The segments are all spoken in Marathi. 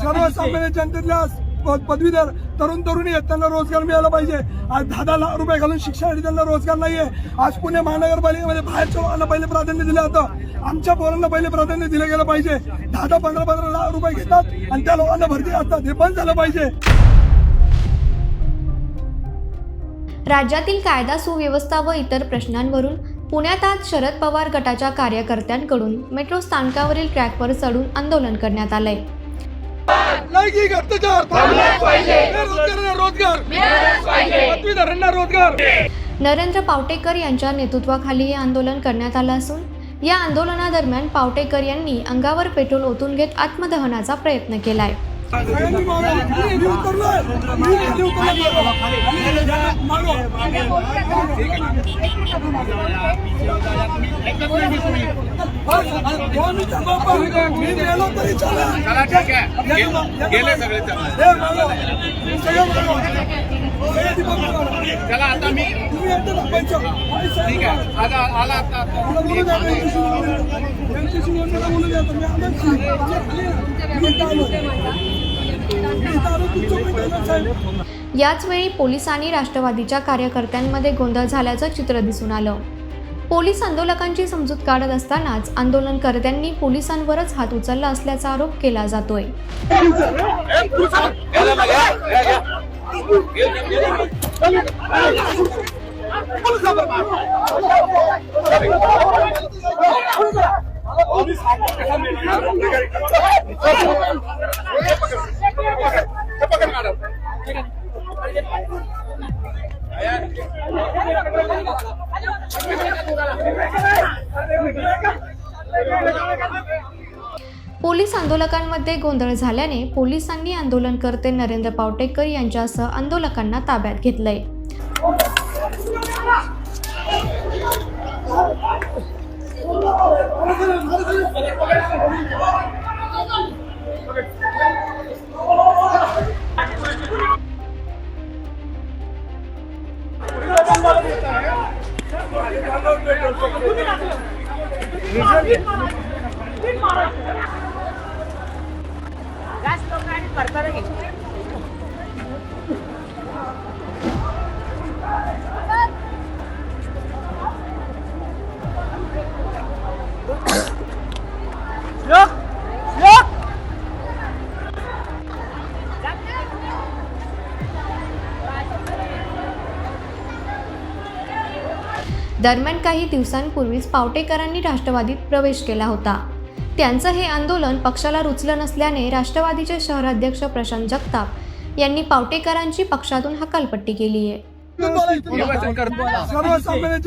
सर्वसामान्य जनतेतल्या पदवीधर तरुण तरुणी आहेत त्यांना रोजगार मिळाला पाहिजे. आज दहा दहा लाख रुपये घालून शिक्षणासाठी त्यांना रोजगार नाहीये. आज पुणे महानगरपालिकेमध्ये बाहेरच्या मुलांना पहिले प्राधान्य दिलं जातं. आमच्या पोरांना पहिले प्राधान्य दिलं गेलं पाहिजे. दहा दहा पंधरा पंधरा लाख रुपये घेतात आणि त्या लोकांना भरती असतात. हे बंद झालं पाहिजे. राज्यातील कायदा सुव्यवस्था व इतर प्रश्नांवरून पुण्यात आज शरद पवार गटाच्या कार्यकर्त्यांकडून मेट्रो स्थानकावरील ट्रॅकवर चढून आंदोलन करण्यात आलंय. लैंगिक रोजगार. नरेंद्र पावटेकर यांच्या नेतृत्वाखाली हे आंदोलन करण्यात आलं असून या आंदोलनादरम्यान पावटेकर यांनी अंगावर पेट्रोल ओतून घेत आत्मदहनाचा प्रयत्न केलाय. सगळ्यांनी मागं. मी- मी उतरलोय. मी खाली उतरलोय. मागं. दोन मिनिटं बाप्पा. मी गेलो तरी चालेल. चला ठीक आहे गे- गेले सगळे चला हे मागं. सगळं मागं. सगळं तिथं मागं. चला आता मी एकटं थांबायचं. आणि ठीक आहे आला आलो. राष्ट्रवादीच्या कार्यकर्त्यांमध्ये गोंधळ झाल्याचं चित्र दिसून आलं पोलीस आंदोलकांची समजूत काढत असतानाच आंदोलनकर्त्यांनी पोलिसांवरच हात उचलला असल्याचा आरोप केला जातोय पोलीस आंदोलकांमध्ये गोंधळ झाल्याने पोलिसांनी आंदोलनकर्ते नरेंद्र पावटेकर यांच्यासह आंदोलकांना ताब्यात घेतलंय. गॅस लोक आणि परताना दरम्यान काही दिवसांपूर्वीच पावटेकरांनी राष्ट्रवादीत प्रवेश केला होता. त्यांचं हे आंदोलन पक्षाला रुचलं नसल्याने राष्ट्रवादीचे शहराध्यक्ष प्रशांत जगताप यांनी पावटेकरांची पक्षातून हकालपट्टी केली आहे सर्वसामान्य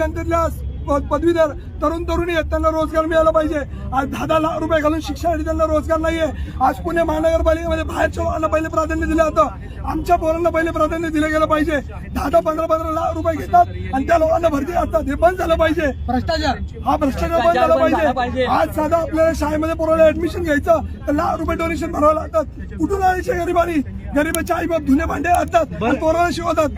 पदवीधर तरुण तरुणी आहेत त्यांना रोजगार मिळाला पाहिजे. आज दहा दहा लाख रुपये घालून शिक्षणासाठी त्यांना रोजगार नाहीये. आज पुणे महानगरपालिकेमध्ये बाहेरच्या मुलांना पहिले प्राधान्य दिलं जातं. आमच्या पोरांना पहिले प्राधान्य दिलं गेलं पाहिजे. दहा दहा पंधरा पंधरा लाख रुपये घेतात आणि त्या लोकांना भरती असतात. हे बंद झालं पाहिजे. भ्रष्टाचार. हा भ्रष्टाचार बंद झाला पाहिजे. आज साधा आपल्याला शाळेमध्ये पोराला ऍडमिशन घ्यायचं तर लाख रुपये डोनेशन भरावं लागतात. कुठून आणायचे गरिबांनी? गरीबाचे आई बाप धुणे भांडे असतात आणि पोराला शिकवतात.